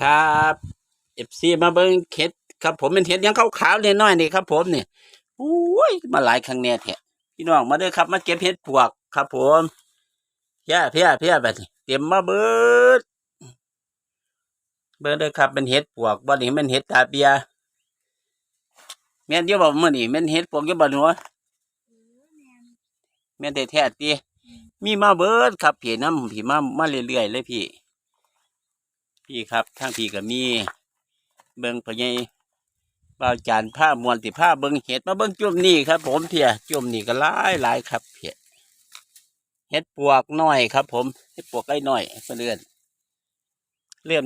ครับเอฟซีมาเบิ้งเห็ดครับผมเป็นเห็ดหยังขาวๆเนี่ยน้อยๆนี่ครับ ผมเนี่ยโอ้ยมาหลายครั้งแน่แท้พี่น้องมาเด้อครับ มาเก็บเห็ดปวกครับ ผมเพี้ยเพี้ยเพี้ยแบบนี้เตรียมมาเบิดเบิดเด้อครับเป็นเห็ดปวกบ่นี่มันเห็ดตาเบียแม่นเดียวบ่มื้อนี่แม่นเห็ดปวกอยู่บ่หนูแม่นแท้ๆติมีมาเบิดครับพี่น้ำพี่มามาเรื่อยๆเลยพี่ พี่ครับทางพี่ก็มี เบิ่งพะไงบ่าวจานผ้ามวนติผ้าเบิ่งเห็ดมาเบิ่งจุ่มนี่ครับ ผมเพียจุ่มนี่ก็หลายหลายครับเพียเห็ดปวกน้อยครับ ผมเห็ดปวกไอ้น้อยเพื่อนเลื่อนเลื่อน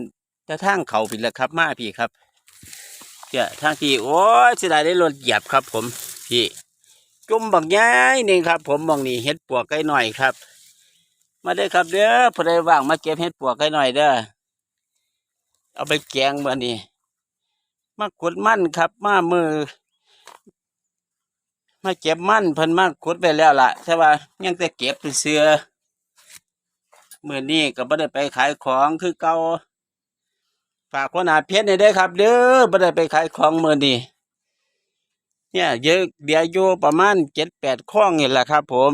จะทางเขาผิดแล้วครับ มาพี่ครับเพียทางพี่โอ้ยเสียดายได้รถเหยียบครับ ผมพี่จุ่มบักย้ายนี่ครับ ผมมองนี่เห็ดปวกไอ้น้อยครับ มาเด้ครับเด้อผู้ใดว่างมาเก็บเห็ดปวกไอ้น้อยเด้อ เอาไปแกงมานี่มาขุดมั่นครับ มามือ มาเก็บมั่นเพิ่นมาขุดไปแล้วล่ะใช่ป่ะยังแต่เก็บไปเสือมือนี้ก็บ่ได้ไปขายของคือเก่าฝากคนหาเพชรได้ครับ เด้อบ่ได้ไปขายของมือนี้เนี่ยเยอะเดียวอยู่ประมาณเจ็ดแปดข้องนี่แหละครับ ผม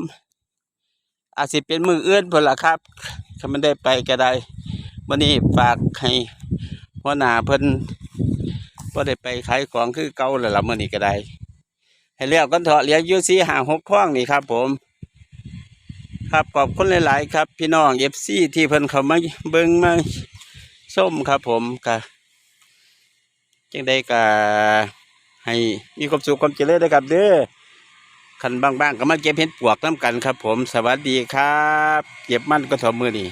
อาจสิเป็นมืออื่นเพิ่นล่ะครับถ้ามันได้ไปก็ได้ วันนี้ฝากให้หัวหนาเพิ่นก็ได้ไปขายของคือเก่าแล้วล่ะมื้อนี้ก็ได้ ให้เรียกกันเถอะเหลืออยู่สี่ห้างหกข้องนี่ครับ ผม ครับขอบคุณหลาย ๆ ครับ พี่น้องเอฟซีที่เพิ่นเขามาเบิ่งมาส้มครับ ผมก็จังได้ก็ให้มีความสุขความเจริญนะครับ เด้อคันบางๆก็มาเก็บเห็ดปวกน้ำกันครับ ผม สวัสดีครับ เก็บมันก็ถอมือนี่